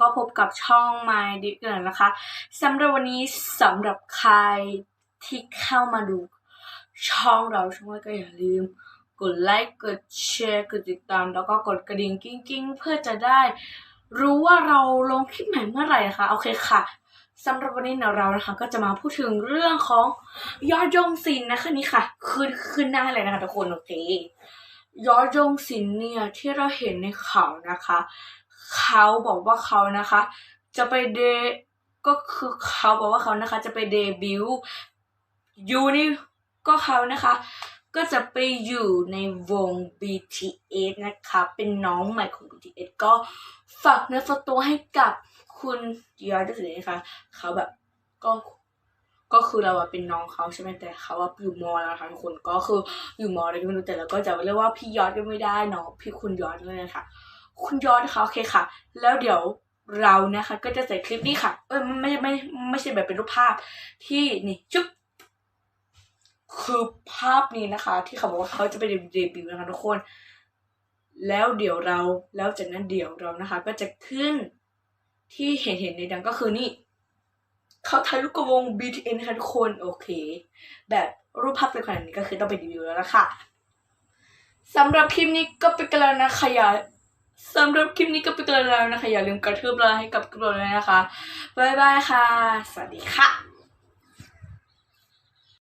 ก็พบกับช่อง My d i กันนะคะสำหรับวันนี้สำหรับใครที่เข้ามาดูช่องเราช่องก็อย่าลืม กดไลค์กดแชร์กดติดตาม แล้วก็กดกระดิ่งกิ้งๆ เพื่อจะได้ รู้ว่าเราลงคลิปใหม่เมื่อไหร่นะคะ โอเคค่ะสำหรับวันนี้เดี๋ยวเรานะคะ ก็จะมาพูดถึงเรื่องของยอดยงศิลป์นะคะนี่ค่ะ ขึ้นขึ้นหน้าเลยนะคะทุกคนโอเคยอดยงศิลเนี่ยที่เราเห็นในข่าวนะคะ เขาบอกว่าเขานะคะ จะไปเดก็คือเขาบอกว่าเขานะคะ จะไปเดบิวต์ยูนี่ก็เขานะคะก็จะไปอยู่ในวง BTS นะคะ เป็นน้องใหม่ของ BTS ก็ฝากเนื้อฝากตัวให้กับคุณยอดด้วยนะคะเขาแบบก็ก็คือเราอะเป็นน้องเขาใช่ไหมแต่เขาว่าอยู่มอแล้วนะคะทุกคนก็คืออยู่มออะไรก็ไม่รู้แต่เราก็จะเรียกว่าพี่ยอดก็ไม่ได้เนาะพี่คุณยอดเลยนะคะ คุณยอดนะคะโอเคค่ะ แล้วเดี๋ยวเรานะคะ ก็จะใส่คลิปนี้ค่ะ เออไม่ไม่ไม่ใช่แบบเป็นรูปภาพที่นี่จุ๊บคือภาพนี้นะคะ ที่เขาบอกว่าเขาจะไปเดบิวต์นะคะทุกคน แล้วเดี๋ยวเราแล้วจากนั้นเดี๋ยวเรานะคะ ก็จะขึ้นที่เห็นเห็นในดังก็คือนี่เขาถ่ายรูปกับวง BTS นะคะทุกคนโอเค แบบรูปภาพเป็นขนาดนี้ก็คือต้องไปรีวิวแล้วล่ะค่ะสำหรับคลิปนี้ก็เป็นกันแล้วนะคะอย่า สำหรับคลิปนี้ก็เป็นกันแล้วนะคะ อย่าลืมกระทืบไลค์ให้กับกลุ่มเลยนะคะ บ๊ายบายค่ะ สวัสดีค่ะ